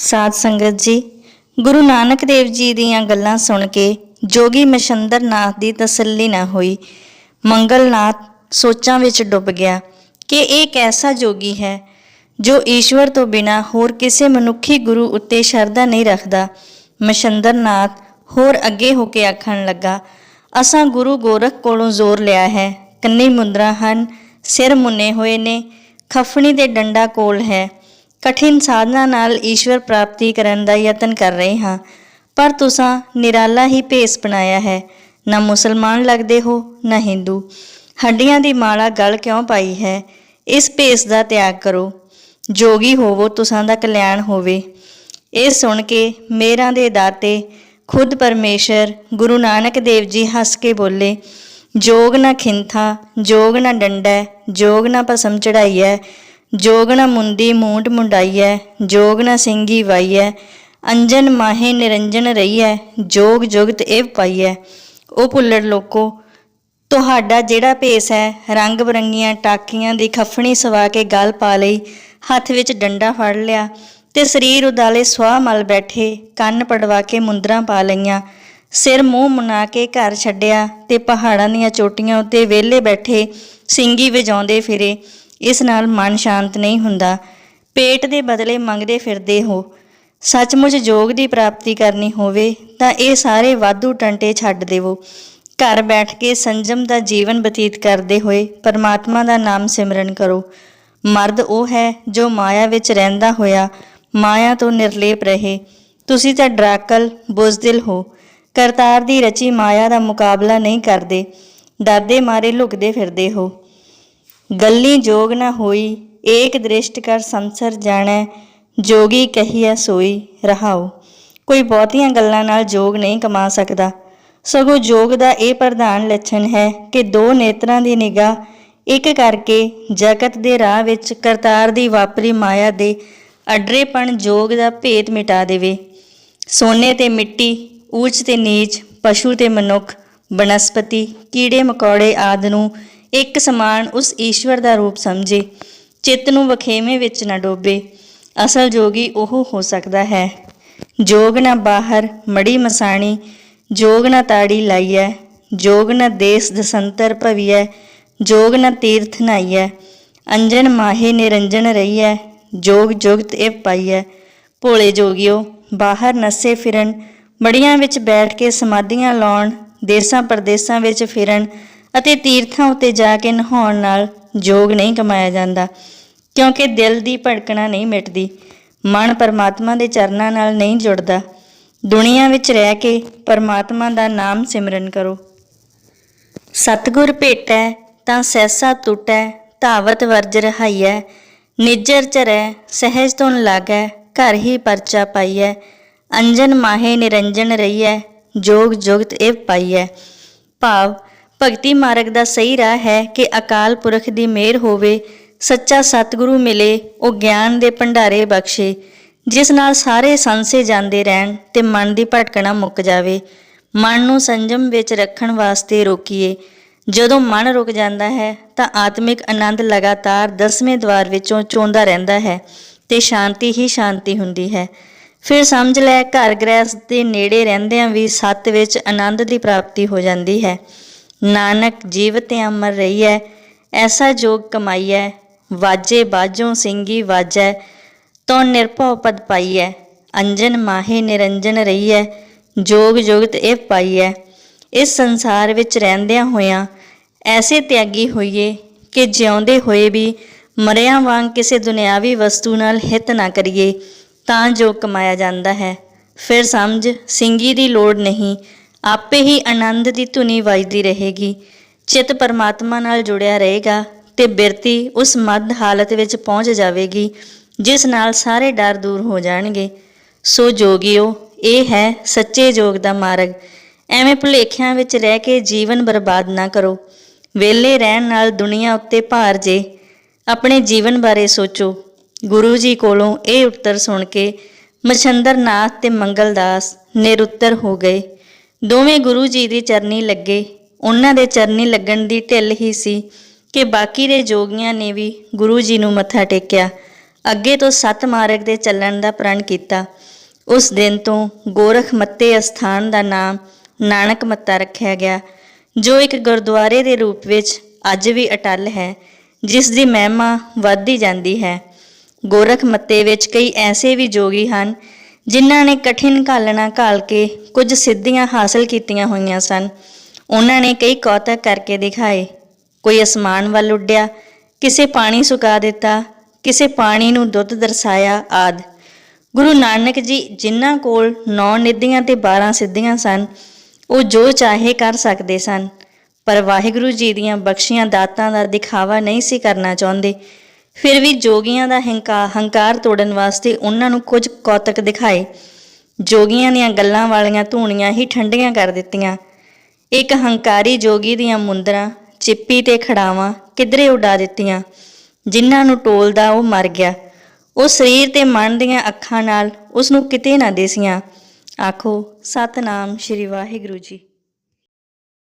ਸਾਧ ਸੰਗਤ ਜੀ, ਗੁਰੂ ਨਾਨਕ ਦੇਵ ਜੀ ਦੀਆਂ ਗੱਲਾਂ ਸੁਣ ਕੇ ਜੋਗੀ ਮਸ਼ੰਦਰ ਨਾਥ ਦੀ ਤਸੱਲੀ ਨਾ ਹੋਈ। ਮੰਗਲਨਾਥ ਸੋਚਾਂ ਵਿੱਚ ਡੁੱਬ ਗਿਆ ਕਿ ਇਹ ਕੈਸਾ ਜੋਗੀ ਹੈ, ਜੋ ਈਸ਼ਵਰ ਤੋਂ ਬਿਨਾ ਹੋਰ ਕਿਸੇ ਮਨੁੱਖੀ ਗੁਰੂ ਉੱਤੇ ਸ਼ਰਧਾ ਨਹੀਂ ਰੱਖਦਾ। ਮਸ਼ੰਦਰ ਨਾਥ ਹੋਰ ਅੱਗੇ ਹੋ ਕੇ ਆਖਣ ਲੱਗਾ, ਅਸਾਂ ਗੁਰੂ ਗੋਰਖ ਕੋਲੋਂ ਜ਼ੋਰ ਲਿਆ ਹੈ। ਕੰਨੀ ਮੁੰਦਰਾ ਹਨ, ਸਿਰ ਮੁੰਨੇ ਹੋਏ ਨੇ, ਖਫਣੀ ਦੇ ਡੰਡਾ ਕੋਲ ਹੈ। ਕਠਿਨ ਸਾਧਨਾ ਨਾਲ ਈਸ਼ਵਰ ਪ੍ਰਾਪਤੀ ਕਰਨ ਦਾ ਯਤਨ ਕਰ ਰਹੇ ਹਾਂ। ਪਰ ਤੁਸੀਂ ਨਿਰਾਲਾ ਹੀ ਭੇਸ ਬਣਾਇਆ ਹੈ। ਨਾ ਮੁਸਲਮਾਨ ਲੱਗਦੇ ਹੋ, ਨਾ ਹਿੰਦੂ। ਹੱਡੀਆਂ ਦੀ ਮਾਲਾ ਗਲ ਕਿਉਂ ਪਾਈ ਹੈ? ਇਸ ਭੇਸ ਦਾ ਤਿਆਗ ਕਰੋ। ਜੋਗੀ ਹੋਵੋ ਤੁਸਾਂ ਦਾ ਕਲਿਆਣ ਹੋਵੇ। ਇਹ ਸੁਣ ਕੇ ਮੇਰਾਂ ਦੇ ਦਾਤੇ ਖੁਦ ਪਰਮੇਸ਼ਰ ਗੁਰੂ ਨਾਨਕ ਦੇਵ ਜੀ ਹੱਸ ਕੇ ਬੋਲੇ, ਜੋਗ ਨਾ ਖਿੰਥਾ, ਜੋਗ ਨਾ ਡੰਡਾ, ਜੋਗ ਨਾ ਭਸਮ ਚੜਾਈਐ ਜੋਗ ਨਾ ਮੁੰਦੀ ਮੂੰਟ ਮੁੰਡਾਈਐ, ਜੋਗ ਨਾ ਸਿੰਘੀ ਵਾਈਐ, ਅੰਜਨ ਮਾਹੇ ਨਿਰੰਜਨ ਰਹੀਐ, ਜੋਗ ਜੁਗਤ ਇਹ ਪਾਈਐ। ਉਹ ਭੁੱਲੜ ਲੋਕੋ, ਤੁਹਾਡਾ ਜਿਹੜਾ ਭੇਸ ਹੈ, ਰੰਗ ਬਰੰਗੀਆਂ ਟਾਕੀਆਂ ਦੀ ਖਫਣੀ ਸਵਾ ਕੇ ਗਲ ਪਾ ਲਈ, ਹੱਥ ਵਿੱਚ ਡੰਡਾ ਫੜ ਲਿਆ ਤੇ ਸਰੀਰ ਉਦਾਲੇ ਸਵਾਹ ਮਲ ਬੈਠੇ, ਕੰਨ ਪੜਵਾ ਕੇ ਮੁੰਦਰਾਂ ਪਾ ਲਈਆਂ। ਸਿਰ ਮੂੰਹ ਮਨਾ ਕੇ ਘਰ ਛੱਡਿਆ ਤੇ ਪਹਾੜਾਂ ਦੀਆਂ ਚੋਟੀਆਂ ਉੱਤੇ ਵਿਹਲੇ ਬੈਠੇ, ਸਿੰਗੀ ਵਜਾਉਂਦੇ ਫਿਰੇ। ਇਸ ਨਾਲ ਮਨ ਸ਼ਾਂਤ ਨਹੀਂ ਹੁੰਦਾ। ਪੇਟ ਦੇ ਬਦਲੇ ਮੰਗਦੇ ਫਿਰਦੇ ਹੋ। ਸੱਚਮੁੱਚ ਜੋਗ ਦੀ ਪ੍ਰਾਪਤੀ ਕਰਨੀ ਹੋਵੇ ਤਾਂ ਇਹ ਸਾਰੇ ਵਾਧੂ ਟੰਟੇ ਛੱਡ ਦੇਵੋ। ਘਰ ਬੈਠ ਕੇ ਸੰਜਮ ਦਾ ਜੀਵਨ ਬਤੀਤ ਕਰਦੇ ਹੋਏ ਪਰਮਾਤਮਾ ਦਾ ਨਾਮ ਸਿਮਰਨ ਕਰੋ। ਮਰਦ ਉਹ ਹੈ ਜੋ ਮਾਇਆ ਵਿੱਚ ਰਹਿੰਦਾ ਹੋਇਆ, ਮਾਇਆ ਤੋਂ ਨਿਰਲੇਪ ਰਹੇ। ਤੁਸੀਂ ਤਾਂ ਡਰਾਕਲ, ਬੁਜ਼ਦਿਲ ਹੋ। ਕਰਤਾਰ ਦੀ ਰਚੀ ਮਾਇਆ ਦਾ ਮੁਕਾਬਲਾ ਨਹੀਂ ਕਰਦੇ। ਦਾਦੇ ਮਾਰੇ ਲੁਕਦੇ ਫਿਰਦੇ ਹੋ। ਗੱਲੀ ਜੋਗ ਨਾ ਹੋਈ, ਏਕ ਦ੍ਰਿਸ਼ਟ ਕਰ ਸੰਸਰ ਜਾਣੈ, ਜੋਗੀ ਕਹੀਐ ਸੋਈ ਰਹਾਓ ਕੋਈ ਬਹੁਤੀਆਂ ਗੱਲਾਂ ਨਾਲ ਜੋਗ ਨਹੀਂ ਕਮਾ ਸਕਦਾ। ਸਗੋਂ ਜੋਗ ਦਾ ਇਹ ਪ੍ਰਧਾਨ ਲੱਛਣ ਹੈ ਕਿ ਦੋ ਨੇਤਰਾਂ ਦੀ ਨਿਗਾਹ ਇੱਕ ਕਰਕੇ ਜਗਤ ਦੇ ਰਾਹ ਵਿੱਚ ਕਰਤਾਰ ਦੀ ਵਾਪਰੀ ਮਾਇਆ ਦੇ ਅਡਰੇਪਣ ਜੋਗ ਦਾ ਭੇਤ ਮਿਟਾ ਦੇਵੇ। ਸੋਨੇ ਤੇ ਮਿੱਟੀ, ਊਚ ਤੇ ਨੀਚ, ਪਸ਼ੂ ਤੇ ਮਨੁੱਖ, ਬਨਸਪਤੀ ਕੀੜੇ ਮਕੌੜੇ ਆਦ ਨੂੰ ਇੱਕ ਸਮਾਨ ਉਸ ਈਸ਼ਵਰ ਦਾ ਰੂਪ ਸਮਝੇ। ਚਿੱਤ ਨੂੰ ਵਖੇਵੇਂ ਵਿੱਚ ਨਾ ਡੋਬੇ। ਅਸਲ ਜੋਗੀ ਉਹ ਹੋ ਸਕਦਾ ਹੈ। ਜੋਗ ਨਾ ਬਾਹਰ, ਮੜੀ ਮਸਾਣੀ। ਜੋਗ ਨਾ ਤਾੜੀ ਲਾਈਐ। ਜੋਗ ਨਾ ਦੇਸ ਦਸੰਤਰ ਭਵੀਐ। ਜੋਗ ਨਾ ਤੀਰਥ ਨਾਈਐ। ਅੰਜਨ ਮਾਹੇ ਨਿਰੰਜਨ ਰਹੀਐ। ਜੋਗ ਜੁਗਤ ਇਹ ਪਾਈਐ। ਭੋਲੇ ਜੋਗਿਓ, ਬਾਹਰ ਨਸੇ ਫਿਰਨ। ਮੜੀਆਂ ਵਿੱਚ ਬੈਠ ਕੇ ਸਮਾਧੀਆਂ ਲਾਉਣ। ਦੇਸਾਂ ਪਰਦੇਸਾਂ ਵਿੱਚ ਫਿਰਨ। ਅਤੇ ਤੀਰਥਾਂ ਉੱਤੇ ਜਾ ਕੇ ਨਹਾਉਣ ਨਾਲ ਜੋਗ ਨਹੀਂ ਕਮਾਇਆ ਜਾਂਦਾ, ਕਿਉਂਕਿ ਦਿਲ ਦੀ ਭੜਕਣਾ ਨਹੀਂ ਮਿਟਦੀ, ਮਨ ਪਰਮਾਤਮਾ ਦੇ ਚਰਨਾਂ ਨਾਲ ਨਹੀਂ ਜੁੜਦਾ। ਦੁਨੀਆ ਵਿੱਚ ਰਹਿ ਕੇ ਪਰਮਾਤਮਾ ਦਾ ਨਾਮ ਸਿਮਰਨ ਕਰੋ। ਸਤਗੁਰ ਭੇਟੈ ਤਾਂ ਸਹਿਸਾ ਟੁੱਟੈ ਧਾਵਤ ਵਰਜ ਰਹਾਈਐ, ਨਿਜਰ ਚਰੈ, ਸਹਿਜ ਤੁਨ ਲਾਗੈ, ਘਰ ਹੀ ਪਰਚਾ ਪਾਈਐ, ਅੰਜਨ ਮਾਹੇ ਨਿਰੰਜਨ ਰਹੀਐ, ਜੋਗ ਜੁਗਤ ਇਹ ਪਾਈਐ। ਭਾਵ ਭਗਤੀ ਮਾਰਗ ਦਾ ਸਹੀ ਰਾਹ ਹੈ ਕਿ ਅਕਾਲ ਪੁਰਖ ਦੀ ਮਿਹਰ ਹੋਵੇ, ਸੱਚਾ ਸਤਿਗੁਰੂ ਮਿਲੇ, ਉਹ ਗਿਆਨ ਦੇ ਭੰਡਾਰੇ ਬਖਸ਼ੇ, ਜਿਸ ਨਾਲ ਸਾਰੇ ਸੰਸੇ ਜਾਂਦੇ ਰਹਿਣ ਤੇ ਮਨ ਦੀ ਭਟਕਣਾ ਮੁੱਕ ਜਾਵੇ। ਮਨ ਨੂੰ ਸੰਜਮ ਵਿੱਚ ਰੱਖਣ ਵਾਸਤੇ ਰੋਕੀਏ। ਜਦੋਂ ਮਨ ਰੁਕ ਜਾਂਦਾ ਹੈ, ਤਾਂ ਆਤਮਿਕ ਆਨੰਦ ਲਗਾਤਾਰ ਦਸਵੇਂ ਦਵਾਰ ਵਿੱਚੋਂ ਚੋਂਦਾ ਰਹਿੰਦਾ ਹੈ ਤੇ ਸ਼ਾਂਤੀ ਹੀ ਸ਼ਾਂਤੀ ਹੁੰਦੀ ਹੈ। ਫਿਰ ਸਮਝ ਲੈ ਘਰ ਗ੍ਰਹਿ ਦੇ ਨੇੜੇ ਰਹਿੰਦਿਆਂ ਵੀ ਸੱਤ ਵਿੱਚ ਆਨੰਦ ਦੀ ਪ੍ਰਾਪਤੀ ਹੋ ਜਾਂਦੀ ਹੈ। ਨਾਨਕ ਜੀਵਤ ਅਮਰ ਰਹੀ ਹੈ ਐਸਾ ਜੋਗ ਹੈ ਵਾਜੇ ਬਾਜੋਂ ਸਿੰਘੀ ਵਾਜੈ ਤੋਂ ਨਿਰਭਉ ਪਦ ਹੈ ਅੰਜਨ ਮਾਹੇ ਨਿਰੰਜਨ ਰਹੀ ਹੈ ਜੋਗ ਜੁਗਤ ਇਹ ਪਾਈ ਹੈ ਇਸ ਸੰਸਾਰ ਵਿੱਚ ਰਹਿੰਦਿਆਂ ਹੋਇਆਂ ਐਸੇ ਤਿਆਗੀ ਹੋਈਏ ਕਿ ਜਿਉਂਦੇ ਹੋਏ ਵੀ ਮਰਿਆਂ ਵਾਂਗ ਕਿਸੇ ਦੁਨਿਆਵੀ ਵਸਤੂ ਨਾਲ ਹਿੱਤ ਨਾ ਕਰੀਏ, ਤਾਂ ਜੋ ਕਮਾਇਆ ਜਾਂਦਾ ਹੈ। ਫਿਰ ਸਮਝ ਸਿੰਘੀ ਦੀ ਲੋੜ ਨਹੀਂ ਆਪੇ ਹੀ ਆਨੰਦ ਦੀ ਧੁਨੀ ਵੱਜਦੀ ਰਹੇਗੀ। ਚਿੱਤ ਪਰਮਾਤਮਾ ਨਾਲ ਜੁੜਿਆ ਰਹੇਗਾ ਤੇ ਬਿਰਤੀ ਉਸ ਮੱਧ ਹਾਲਤ ਵਿੱਚ ਪਹੁੰਚ ਜਾਵੇਗੀ, ਜਿਸ ਨਾਲ ਸਾਰੇ ਡਰ ਦੂਰ ਹੋ ਜਾਣਗੇ। ਸੋ ਜੋਗਿਓ, ਇਹ ਹੈ ਸੱਚੇ ਜੋਗ ਦਾ ਮਾਰਗ। ਐਵੇਂ ਭੁਲੇਖਿਆਂ ਵਿੱਚ ਰਹਿ ਕੇ ਜੀਵਨ ਬਰਬਾਦ ਨਾ ਕਰੋ। ਵਿਹਲੇ ਰਹਿਣ ਨਾਲ ਦੁਨੀਆ ਉੱਤੇ ਭਾਰ ਜੇ। ਆਪਣੇ ਜੀਵਨ ਬਾਰੇ ਸੋਚੋ। ਗੁਰੂ ਜੀ ਕੋਲੋਂ ਇਹ ਉੱਤਰ ਸੁਣ ਕੇ ਮਛੰਦਰ ਨਾਥ ਤੇ ਮੰਗਲਦਾਸ ਨਿਰੁੱਤਰ ਹੋ ਗਏ। ਦੋਵੇਂ ਗੁਰੂ ਜੀ ਦੀ ਚਰਨੀ ਲੱਗੇ। ਉਹਨਾਂ ਦੇ ਚਰਨੀ ਲੱਗਣ ਦੀ ਢਿੱਲ ਹੀ ਸੀ ਕਿ ਬਾਕੀ ਦੇ ਜੋਗੀਆਂ ਨੇ ਵੀ ਗੁਰੂ ਜੀ ਨੂੰ ਮੱਥਾ ਟੇਕਿਆ। ਅੱਗੇ ਤੋਂ ਸੱਤ ਮਾਰਗ ਦੇ ਚੱਲਣ ਦਾ ਪ੍ਰਣ ਕੀਤਾ। ਉਸ ਦਿਨ ਤੋਂ ਗੋਰਖ ਮੱਤੇ ਅਸਥਾਨ ਦਾ ਨਾਮ ਨਾਨਕ ਮੱਤਾ ਰੱਖਿਆ ਗਿਆ, ਜੋ ਇੱਕ ਗੁਰਦੁਆਰੇ ਦੇ ਰੂਪ ਵਿੱਚ ਅੱਜ ਵੀ ਅਟੱਲ ਹੈ, ਜਿਸ ਦੀ ਮਹਿਮਾ ਵੱਧਦੀ ਜਾਂਦੀ ਹੈ। ਗੋਰਖ ਮੱਤੇ ਵਿੱਚ ਕਈ ਐਸੇ ਵੀ ਜੋਗੀ ਹਨ ਜਿਨ੍ਹਾਂ ਨੇ ਕਠਿਨ ਘਾਲਣਾ ਘਾਲ ਕੇ ਕੁਝ ਸਿੱਧੀਆਂ ਹਾਸਲ ਕੀਤੀਆਂ ਹੋਈਆਂ ਸਨ, ਉਹਨਾਂ ਨੇ ਕਈ ਕੌਤਕ ਕਰਕੇ ਦਿਖਾਏ। ਕੋਈ ਅਸਮਾਨ ਵੱਲ ਉੱਡਿਆ, ਕਿਸੇ ਪਾਣੀ ਸੁਕਾ ਦਿੱਤਾ, ਕਿਸੇ ਪਾਣੀ ਨੂੰ ਦੁੱਧ ਦਰਸਾਇਆ ਆਦ। ਗੁਰੂ ਨਾਨਕ ਜੀ ਜਿਨ੍ਹਾਂ ਕੋਲ 9 ਨਿਧੀਆਂ ਤੇ 12 ਸਿੱਧੀਆਂ ਸਨ, ਉਹ ਜੋ ਚਾਹੇ ਕਰ ਸਕਦੇ ਸਨ। ਪਰ ਵਾਹਿਗੁਰੂ ਜੀ ਦੀਆਂ ਬਖਸ਼ੀਆਂ ਦਾਤਾਂ ਦਾ ਦਿਖਾਵਾ ਨਹੀਂ ਸੀ ਕਰਨਾ ਚਾਹੁੰਦੇ। ਫਿਰ ਵੀ ਜੋਗੀਆਂ ਦਾ ਹੰਕਾਰ ਹੰਕਾਰ ਤੋੜਨ ਵਾਸਤੇ ਉਹਨਾਂ ਨੂੰ ਕੁਝ ਕੌਤਕ ਦਿਖਾਏ। ਜੋਗੀਆਂ ਦੀਆਂ ਗੱਲਾਂ ਵਾਲੀਆਂ ਧੂਣੀਆਂ ਹੀ ਠੰਡੀਆਂ ਕਰ ਦਿੱਤੀਆਂ। ਇੱਕ ਹੰਕਾਰੀ ਜੋਗੀ ਦੀਆਂ ਮੁੰਦਰਾਂ, ਚਿੱਪੀ ਤੇ ਖੜਾਵਾਂ ਕਿਧਰੇ ਉਡਾ ਦਿੱਤੀਆਂ। ਜਿਨ੍ਹਾਂ ਨੂੰ ਟੋਲਦਾ ਉਹ ਮਰ ਗਿਆ। ਉਹ ਸਰੀਰ ਤੇ ਮਨ ਦੀਆਂ ਅੱਖਾਂ ਨਾਲ ਉਸ ਨੂੰ ਕਿਤੇ ਨਾ ਦਿਸੀਆਂ। ਆਖੋ, ਸਤਨਾਮ ਸ਼੍ਰੀ ਵਾਹਿਗੁਰੂ ਜੀ।